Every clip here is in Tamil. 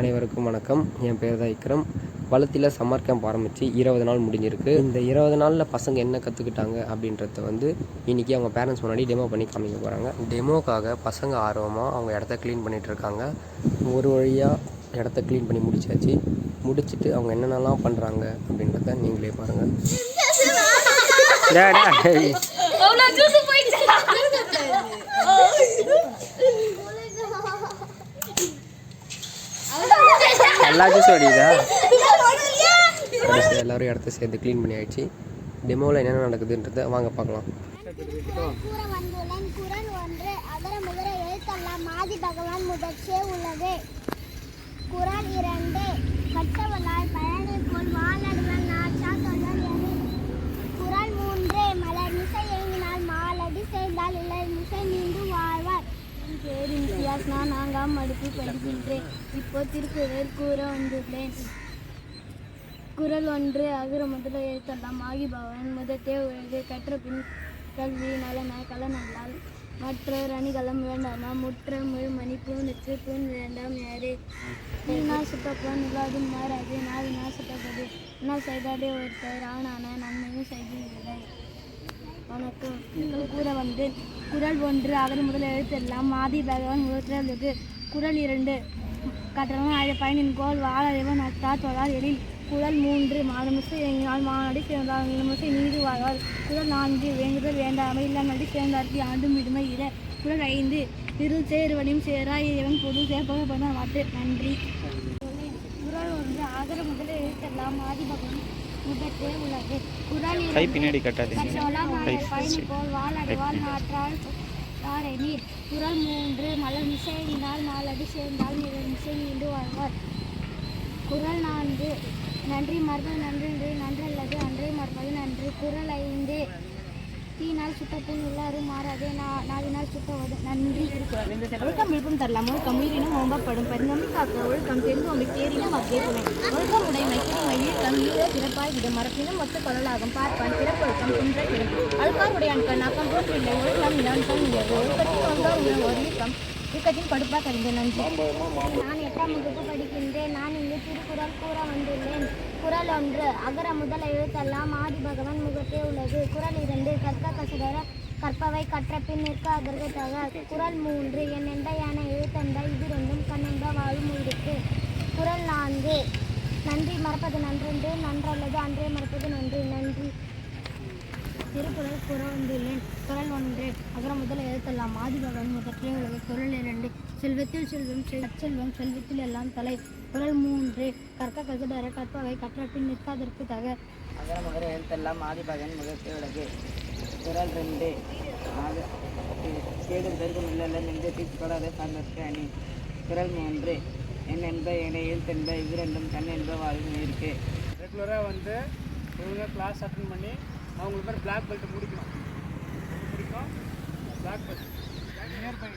அனைவருக்கும் வணக்கம். என் பேர் தான் விக்ரம். வளத்தில் சம்மர் கேம்ப் ஆரம்பித்து இருபது நாள் முடிஞ்சிருக்கு. இந்த இருபது நாளில் பசங்க என்ன கற்றுக்கிட்டாங்க அப்படின்றத வந்து இன்றைக்கி அவங்க பேரண்ட்ஸ் முன்னாடி டெமோ பண்ணி காமிக்க போகிறாங்க டெமோக்காக பசங்க ஆர்வமாக அவங்க இடத்த க்ளீன் பண்ணிகிட்டு இருக்காங்க. ஒரு வழியாக இடத்த க்ளீன் பண்ணி முடிச்சாச்சு. முடிச்சுட்டு அவங்க என்னென்னலாம் பண்ணுறாங்க அப்படின்றத நீங்களே பாருங்கள் எல்லா ஜூஸும் அடிக்குதா கடைசி எல்லோரும் இடத்த சேர்ந்து க்ளீன் பண்ணி ஆயிடுச்சு. டெமோவில் என்னென்ன நடக்குதுன்றதை வாங்க பார்க்கலாம். கூற வந்துள்ளேன் குரல் ஒன்று அகர முகர எழுத்தெல்லாம் ஆதி பகவான் முதற்றே உள்ளது குரல் இரண்டு கட்டவளால் பழனி போல் வாழடுவன் நாச்சா தொழல் எனில் குரல் மூன்று மலர் மிசை எழுதினால் மாலடி சேர்ந்தால் இல்லை மிசை நீண்டு வாழ்வார் என் பேர் நான் நான்காம் அடுப்பு படிக்கின்றேன். இப்போ திருக்குறள் கூற வந்துள்ளேன். குரல் ஒன்று அகர முதல எழுத்தெல்லாம். ஆகி பவன் முதத்தே உலகு கற்ற பின் கல்வி நலன கலனல்லால் மற்றவர் அணிகலம் வேண்டாமா? முற்ற முழு மணி பூனுக்கு பூன் வேண்டாம் யாரே? வீணா சுட்டப்பன் இல்லாதும் மாறாது. நாவினா சுட்டப்பது நான் செய்தாடே ஒருத்தர் ஆனான நன்மையும் செய்திருந்ததை வணக்கம். நீங்கள் கூற வந்து குரல் ஒன்று அகர முதல் எழுத்தெல்லாம் மாதி பகவான் முதற்கு குரல் இரண்டு. கட்டணம் ஆய பயனின் கோல் வாழறிவன் அத்தா தொடர் எழில். குரல் மூன்று மாதமிசை எங்கினால் மாநாடி சேர்ந்தார். நிலமிசை நீடு வாழ்வார். குரல் நான்கு வேண்டுதல் வேண்டாமை இல்லாம நடி சேர்ந்தார்க்கு ஆண்டும் விடுமை இர குரல் ஐந்து இரு சேருவனையும் சேரா இறைவன் பொது சேர்ப்பகப்பட மாட்டு. நன்றி. குரல் ஒன்று ஆகர முதல் எழுத்தெல்லாம் மாதி பகவான் கை பின்னாடி கட்டாதீங்க தாரை நீர். குரல் மூன்று மலர் மிசையினால் நாலடி சேர்ந்தால் நிற மிசை நீண்டு வாழ்வார். குரல் நான்கு நன்றி மறுபது நன்றன்று நன்றல்லது அன்றே மறுபது நன்று. குரல் ஐந்து தீனால் சுட்டத்தின் எல்லாரும் மாறாதே நா நாவினால் சுட்டவது நன்றி ஒழுக்கம் விழுப்பம் தரலாம் ஒழுக்கம் உயிரினும் ஓம்பப்படும் பரிணமி காக்க ஒழுக்கம் தெரிந்தோமை தேரினும் அக்கே ஒழுக்கம் ஒழுக்கம் உடைமை திருமையில் கம்மியோ சிறப்பாய் விடும் மரப்பினும் மொத்த கொள்ளலாகும் பார்ப்பான் பிறப்பொழுக்கம் குன்ற பிறப்பு அழுக்கார் உடையான் நாக்கம் போன்றில்லை ஒழுக்கம் இல்லான் கண் உயர்வு ஒழுக்கத்தின் ஒன்றார் ஒரு இயக்கம் இயக்கத்தின் படுப்பா கறிந்த நன்றி நான் எட்டாம் வகுப்பு படிக்கின்றேன் நான் இங்கு திருக்குறள் கூற வந்துள்ளேன் குரல் ஒன்று அகர முதல் எழுத்தெல்லாம் ஆதி பகவான் முகத்தே உள்ளது. குரல் இரண்டு கற்க கசுகர கற்பவை கற்ற பின் நிற்க அதற்கு தக குரல் மூன்று என் எந்த யானை எழுத்தந்த இது ரெண்டும் கண்ணெந்த வாழும் உயிருக்கு குரல் நான்கு நன்றி மறப்பது நன்றென்று நன்றல்லது அன்றே மறப்பது நன்றி நன்றி திருக்குறள் கூற வந்துள்ளேன். குரல் ஒன்று அகர முதல் எழுத்தெல்லாம் ஆதிபகவன் முதற்கே உலக குரல் இரண்டு செல்வத்தில் செல்வம் செல்வம் செல்வத்தில் எல்லாம் தலை குரல் மூன்று கற்க கசடர கற்பவை கற்றப்பின் நிற்காதற்கு தக. அகர முதல் எழுத்தெல்லாம் ஆதிபகன் முதற்கே உலகு குரல் ரெண்டு ஆக- கேடும் பெருகும் இல்லல்ல நெஞ்சத்தை தொடர சார்ந்தற்க அணி குரல் மூன்று என் என்ப என எழுத்தென்ப இவ்விரண்டும் கண் என்ப வாழும் இருக்கு ரெகுலராக வந்து ஒழுங்காக கிளாஸ் அட்டன் பண்ணி அவங்களுக்கு பேர் பிளாக் பெல்ட் முடிக்கணும் முடிக்கும் பிளாக் பெல்ட் நியர் பை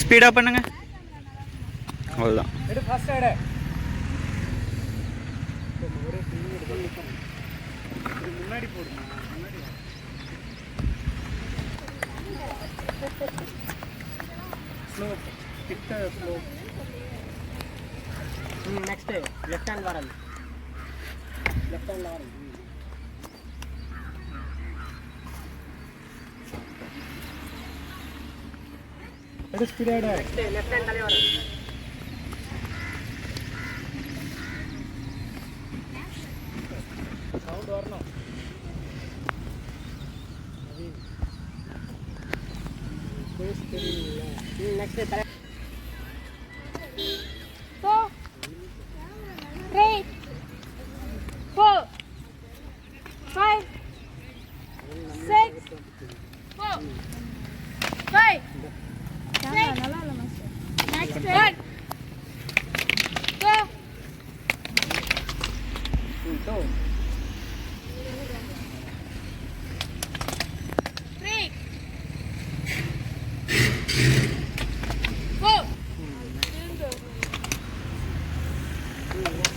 ஸ்பீடாக பண்ணுங்க அவ்வளோதான் எடு ஃபர்ஸ்ட் எடு ஒரே பின்னாடி தான் நிற்கணும் அவ்வளோதான் முன்னாடி போடுமா முன்னாடி ஸ்லோ கிட்ட ஸ்லோ நெக்ஸ்ட் லெஃப்ட் ஹேண்ட் வரல் லெஃப்ட் ஹேண்ட்ல வரல் எடு. ஸ்பீடாக லெஃப்ட் ஹேண்ட்லயே வரல்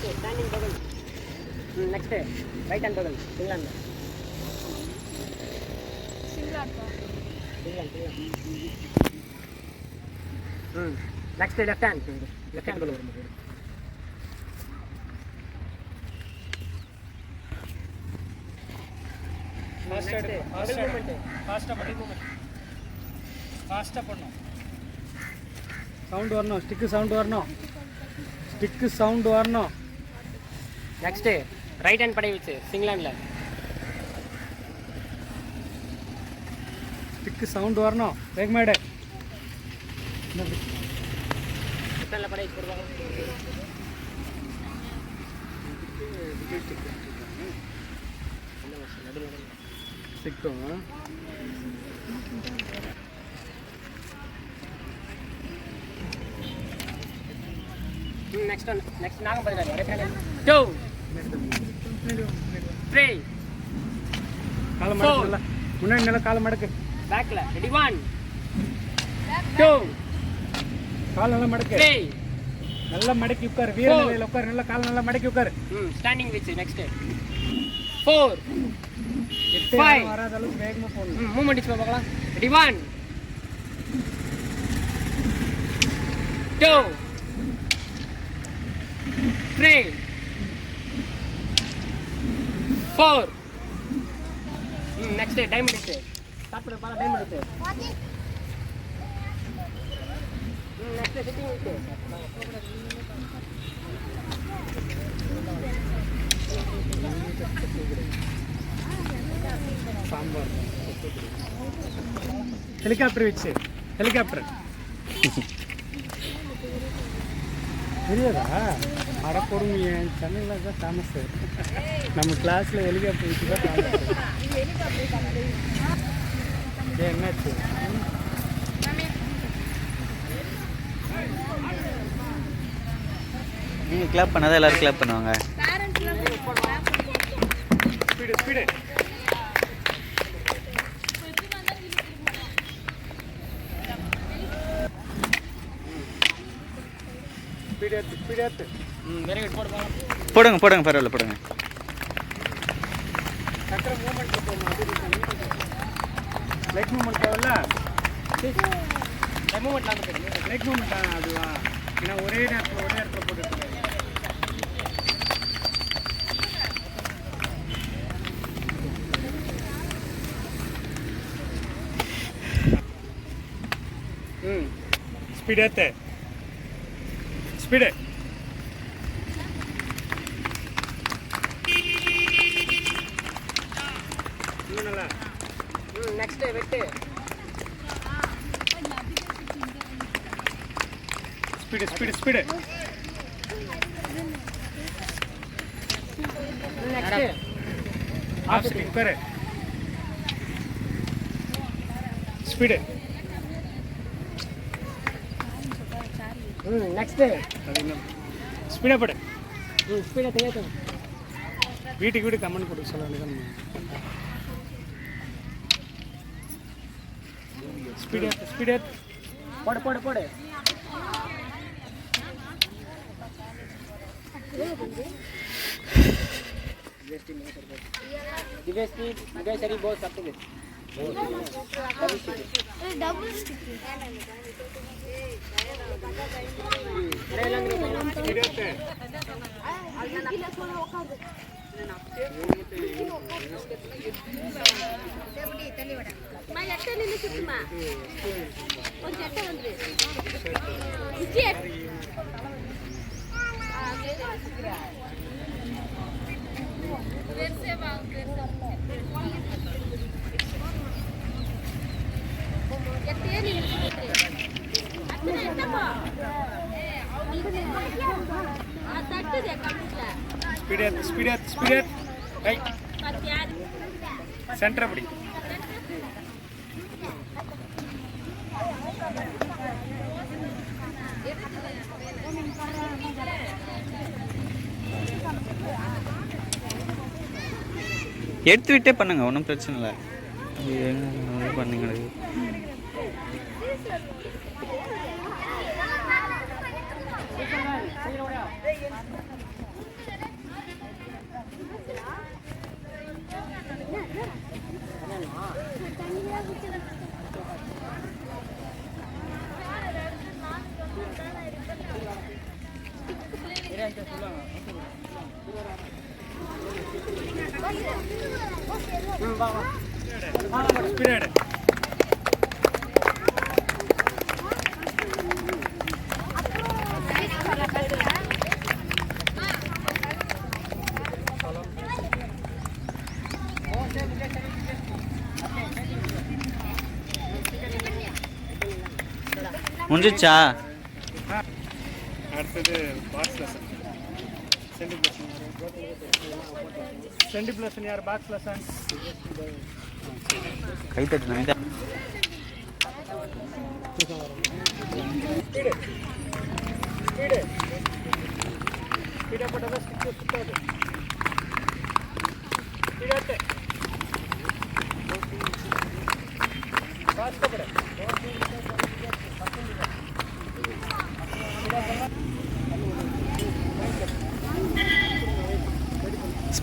ஓகே ஸ்டாண்டிங் பகுல் ம் நெக்ஸ்ட்டு ரைட் ஹேண்ட் பகுல் சிங்கிளாண்ட் ம் next left hand left hand பகுல் வரும்போது ஃபாஸ்ட்டாக பகல் மூமெண்ட்டு ஃபாஸ்ட்டாக பகல் மூமெண்ட் ஃபாஸ்ட்டாக பண்ணும் சவுண்ட் வரணும் ஸ்டிக்கு சவுண்ட் வரணும். ஸ்டிக்கு சவுண்ட் வரணும். நெக்ஸ்ட்டு ரைட் ஹேண்ட் படை வச்சு சிங்கிளாண்டில் ஸ்டிக்கு சவுண்ட் வரணும். லெஃப்ட் படை ஸ்டிக்கும் நெக்ஸ்ட் ஒன் நெக்ஸ்ட் நாகம் பதிலாக டூ த்ரீ காலை மடக்கு நல்லா. முன்னாடி நல்லா காலை மடக்கு பேக்கில் ரெடி ஒன் டூ கால் நல்லா மடக்கு. த்ரீ நல்லா மடக்கி உட்காரு. வீர நிலையில் உட்காரு. நல்லா கால் நல்லா மடக்கி உட்காரு. ம் ஸ்டாண்டிங் வச்சு நெக்ஸ்ட்டு ஃபோர். யாரும் வராத அளவுக்கு வேகமாக போடணும். ம் மூமெண்ட் வச்சு பார்க்கலாம். Ready one two three four ம் நெக்ஸ்ட் டைம் எடுத்து பண்ண பாரு டைம் எடுத்து ம் நெக்ஸ்ட் சிட்டிங் எடுத்து ஹெலிகாப்டர் வச்சு. ஹெலிகாப்டர் தெரியாதா? அட பொறுமைய சென்னையில் தான் ஃபேமஸ் நம்ம கிளாஸில் ஹெலிகாப்டர் வச்சு தான் ஃபேமஸ் என்னாச்சு? நீங்கள் கிளாப் பண்ணாதான் எல்லோரும் கிளாப் பண்ணுவாங்க. Speed speed. போடுங்க. போடுங்க பரவாயில்ல போடுங்க. லைட் மூமெண்ட் தேவையில்ல? லைட் மூமெண்ட் அதுவா? ஏன்னா ஒரே நேரத்தில் ஒரே இடத்துல போட்டுட்டு ம். ஸ்பீட் ஏற்று ஸ்பீடு இன்னும் நல்லா ம் நெக்ஸ்ட் வெட்டு speed speed speed next half speed உட்காரு ஸ்பீடு ம் நெக்ஸ்ட் அது என்ன ஸ்பீடாக படு ம் ஸ்பீடை Divesti mga sarbosa. Divesti, magay sari boss sakto gid. Eh, double sticky. Ya? தட்டுது computer speed speed speed right center அப்படி. எடுத்து விட்டே பண்ணுங்க ஒன்றும் பிரச்சனை இல்லை. பண்ணுங்க தண்ணியா ஸ்பீடு முடிஞ்சிச்சா அடுத்தது பாக்ஸ் லெசன் சென்டி பிளஸ் சென்டி பிளஸ் யார் பாக்ஸ் லெசன் கை தட்டு ஸ்பீடு ஸ்பீடாக போட்டால் தான் ஸ்டிச்சு சுத்தாது.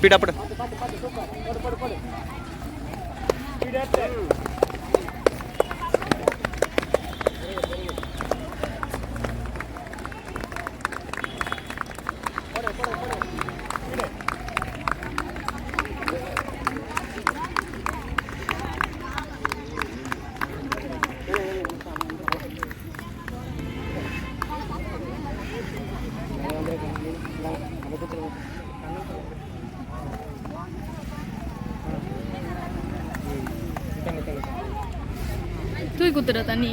ஸ்பீடாக போடு குத்துற தண்ணி.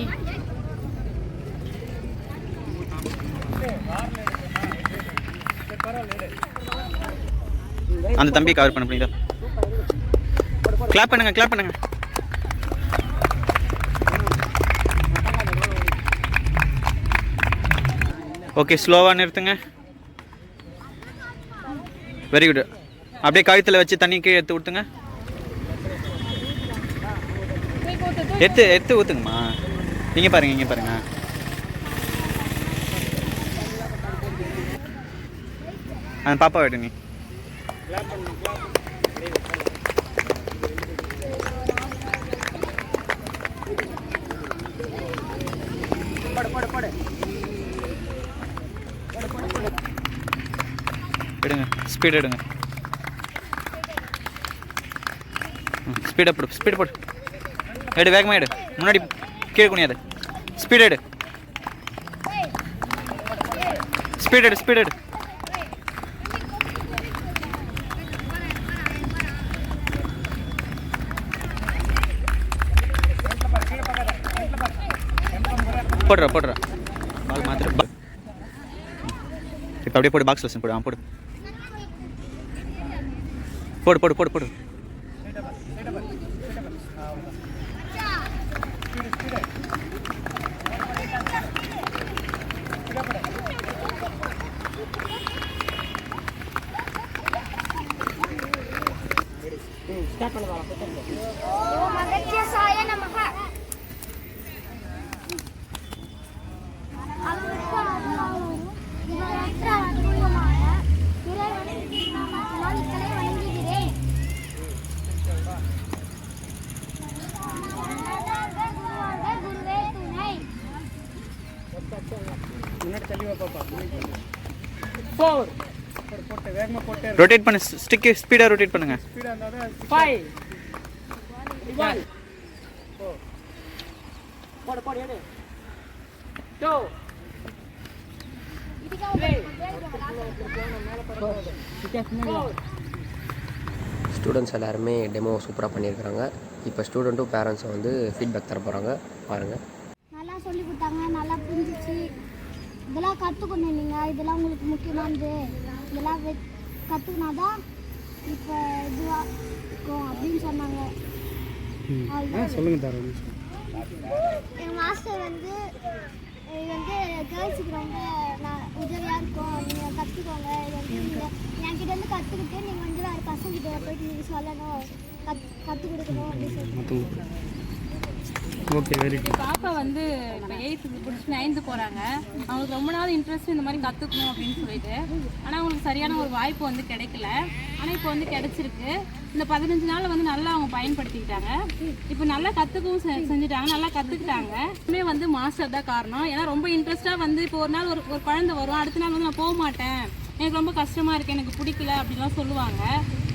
அந்த தம்பி கவர் பண்ண முடியுதா? கிளாப் பண்ணுங்க கிளாப் பண்ணுங்க. ஓகே ஸ்லோவாக நிறுத்துங்க. வெரி குட் அப்படியே கழுத்தில் வச்சு தண்ணி கீழே எடுத்து விட்டுங்க எடுத்து எடுத்து ஊற்றுங்கம்மா இங்கே பாருங்க இங்கே பாருங்க. அந்த பாப்பா விடு நீ. எடுங்க ஸ்பீட் எடுங்க. ஸ்பீடாக போடு ஸ்பீட் போடு. எடு வேகமாக எடு. முன்னாடி கீழே குனியாது. ஸ்பீட் எடு. ஸ்பீட் எடு ஸ்பீட் எடு. போடுற போடுற. பால் மாத்திர. இப்போ அப்படியே போடு பாக்ஸ் லெசன் போடு. ஆ போடு. போடு போடு போடு போடு. ஃபோர் ரொட்டேட் பண்ணு ஸ்டிக்கு ஸ்பீடாக ரொட்டேட் பண்ணுங்க. ஸ்பீடாக இருந்தால் தான் ஃபைவ் ஒன் போடு போடு எடு. டூ ஸ்டூடெண்ட்ஸ் எல்லாருமே டெமோ சூப்பராக பண்ணியிருக்கிறாங்க. இப்போ ஸ்டூடெண்ட்டும் பேரண்ட்ஸும் வந்து ஃபீட்பேக் தர போகிறாங்க பாருங்கள் நல்லா சொல்லி கொடுத்தாங்க நல்லா புரிஞ்சிச்சு இதெல்லாம் கற்றுக்கணும் நீங்கள் இதெல்லாம் உங்களுக்கு முக்கியமானது. இதெல்லாம் கற்றுக்கினாதான் இப்போ இதுவாக இருக்கும் அப்படின்னு சொன்னாங்க. சொல்லுங்க தரோம் எங்கள் மாஸ்டர் வந்து இது வந்து கேர்ள்ஸுக்கு ரொம்ப நான் உதவியாக இருக்கும். நீங்கள் கற்றுக்கோங்க இது வந்து நீங்கள் என்கிட்ட இருந்து கற்றுக்கிட்டு நீங்கள் வந்து வேறு பசங்கிட்ட போயிட்டு நீங்கள் சொல்லணும். கத் கற்றுக் கொடுக்கணும் அப்படின்னு சொல்லி ஓகே வெரி குட் பாப்பா வந்து இப்போ எயித்து முடிச்சு நைன்த்து போகிறாங்க அவங்களுக்கு ரொம்ப நாள் இன்ட்ரெஸ்ட் இந்த மாதிரி கற்றுக்கணும் அப்படின்னு சொல்லிட்டு. ஆனால் அவங்களுக்கு சரியான ஒரு வாய்ப்பு வந்து கிடைக்கல. ஆனால் இப்போ வந்து கிடைச்சிருக்கு. இந்த பதினஞ்சு நாள் வந்து நல்லா அவங்க பயன்படுத்திக்கிட்டாங்க. இப்போ நல்லா கற்றுக்கவும் செ செஞ்சுட்டாங்க. நல்லா கற்றுக்கிட்டாங்க இன்னுமே வந்து மாஸ்டர் தான் காரணம். ஏன்னா ரொம்ப இன்ட்ரெஸ்ட்டாக வந்து இப்போ ஒரு நாள் ஒரு ஒரு குழந்தை வரும். அடுத்த நாள் வந்து நான் போக மாட்டேன். எனக்கு ரொம்ப கஷ்டமாக இருக்குது எனக்கு பிடிக்கல அப்படிலாம் சொல்லுவாங்க.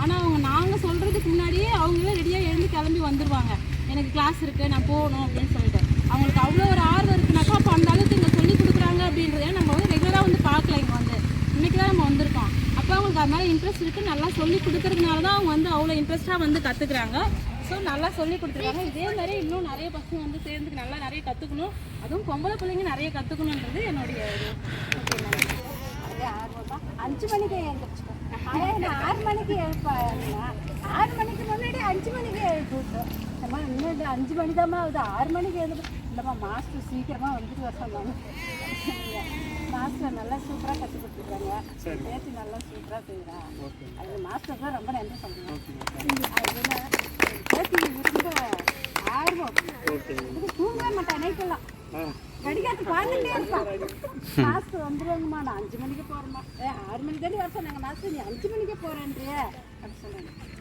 ஆனால் அவங்க நாங்கள் சொல்கிறதுக்கு முன்னாடியே அவங்களே ரெடியாக எழுந்து கிளம்பி வந்துடுவாங்க எனக்கு கிளாஸ் இருக்குது நான் போகணும் அப்படின்னு சொல்லிட்டு அவங்களுக்கு அவ்வளோ ஒரு ஆர்வம் இருக்குனாக்கா அப்போ அந்த அளவுக்கு இங்கே சொல்லி கொடுக்குறாங்க அப்படின்றத நம்ம வந்து ரெகுலராக வந்து பார்க்கல இங்கே வந்து. இன்னைக்கு தான் நம்ம வந்திருக்கோம். அப்போ அவங்களுக்கு அது மாதிரி இன்ட்ரெஸ்ட் இருக்குது நல்லா சொல்லி கொடுக்கறதுனால தான் அவங்க வந்து அவ்வளோ இன்ட்ரெஸ்ட்டாக வந்து கற்றுக்குறாங்க ஸோ நல்லா சொல்லி கொடுத்துருக்காங்க. இதே மாதிரி இன்னும் நிறைய பசங்க வந்து சேர்ந்து நல்லா நிறைய கற்றுக்கணும் அதுவும் பொம்பளை பிள்ளைங்க நிறைய கற்றுக்கணுன்றது என்னுடைய அஞ்சு மணிக்கு எழுந்திரிச்சிட்டோம் ஆறு மணிக்கு எழுப்பாருன்னா ஆறு மணிக்கு முன்னாடி அஞ்சு மணிக்கு எழுப்பி அம்மா இன்னும் அஞ்சு மணி தாம்மா ஆகுது ஆறு மணிக்கு எழுந்து இல்லைம்மா மாஸ்டர் சீக்கிரமாக வந்துட்டு வர சொன்னாங்க மாஸ்டர் நல்லா சூப்பராக கற்றுக் கொடுத்துருக்காங்க பேச்சு நல்லா சூப்பராக செய்கிறான் அது மாஸ்டர் தான் ரொம்ப நன்றி சொல்லுவேன் அதுனா பேச்சு ரொம்ப ஆர்வம் இது தூங்கவே மாட்டேன் நைட்டெல்லாம் கடிகாத்து பார்த்துட்டே இருப்பான் மாஸ்டர் வந்துருவாங்கம்மா நான் அஞ்சு மணிக்கு போகிறேம்மா ஏ ஆறு மணிக்கு தானே வர சொன்னாங்க மாஸ்டர் நீ அஞ்சு மணிக்கு போகிறேன்றியே அப்படி சொன்னாங்க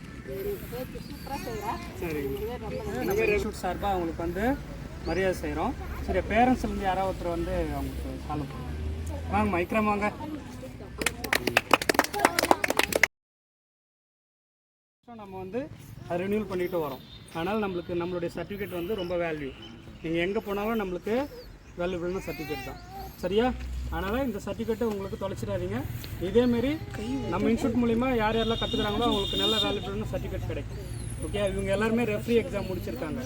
பேச்சு சார்பாக அவங்களுக்கு வந்து மரியாதை செய்கிறோம். சரி பேரண்ட்ஸ்லேருந்து யாராவது ஒருத்தர் வந்து அவங்களுக்கு காலம் வாங்க மைக்ரம் வாங்க. நம்ம வந்து அதை ரினியூல் பண்ணிட்டு வரோம். அதனால் நம்மளுக்கு நம்மளுடைய சர்டிஃபிகேட் வந்து ரொம்ப வேல்யூ நீங்கள் எங்கே போனாலும் நம்மளுக்கு வேல்யூபிளான சர்டிஃபிகேட் தான். சரியா? அதனால் இந்த சர்டிஃபிகேட்டை உங்களுக்கு தொலைச்சிடாதீங்க. இதேமாரி நம்ம இன்ஸ்டியூட் மூலிமா யார் யாரெல்லாம் கற்றுக்குறாங்களோ அவங்களுக்கு நல்ல வேல்யூபிளான சர்டிஃபிகேட் கிடைக்கும். ஓகே இவங்க எல்லாருமே ரெஃப்ரி எக்ஸாம் முடிச்சிருக்காங்க.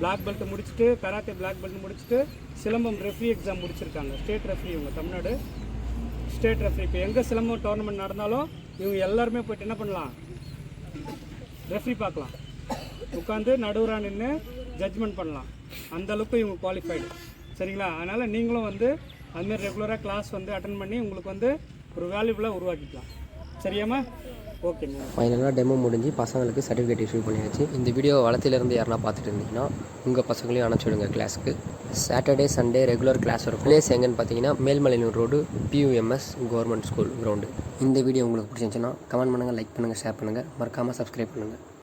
பிளாக் பெல்ட் முடிச்சுட்டு கராத்தே பிளாக் பெல்ட் முடிச்சுட்டு சிலம்பம் ரெஃப்ரி எக்ஸாம் முடிச்சிருக்காங்க. ஸ்டேட் ரெஃப்ரி இவங்க தமிழ்நாடு ஸ்டேட் ரெஃப்ரி இப்போ எங்கே சிலம்பம் டோர்னமெண்ட் நடந்தாலும் இவங்க எல்லாருமே போயிட்டு என்ன பண்ணலாம்? ரெஃப்ரி பார்க்கலாம். உட்காந்து நடுவராக நின்று ஜட்ஜ்மெண்ட் பண்ணலாம். அந்த அளவுக்கு இவங்க குவாலிஃபைடு சரிங்களா? அதனால் நீங்களும் வந்து அதுமாரி ரெகுலராக கிளாஸ் வந்து அட்டன் பண்ணி உங்களுக்கு வந்து ஒரு வேல்யூபுளாக உருவாக்கிக்கலாம். சரியாம்மா? ஓகேங்க ஃபைனலாக டெமோ முடிஞ்சு பசங்களுக்கு சர்டிஃபிகேட் இஷ்யூ பண்ணியாச்சு. இந்த வீடியோ வளத்திலிருந்து யாரெல்லாம் பார்த்துட்டு இருந்தீங்கன்னா உங்கள் பசங்களையும் அனுப்பிச்சுடுங்க கிளாஸுக்கு சாட்டர்டே சண்டே ரெகுலர் கிளாஸ் ஒரு பிளேஸ் எங்கேன்னு பார்த்தீங்கன்னா Melmalayanur road PUMS government school ground இந்த வீடியோ உங்களுக்கு பிடிச்சிருந்துச்சுன்னா கமெண்ட் பண்ணுங்கள் லைக் பண்ணுங்கள் ஷேர் பண்ணுங்கள் மறக்காமல் சப்ஸ்கிரைப் பண்ணுங்கள்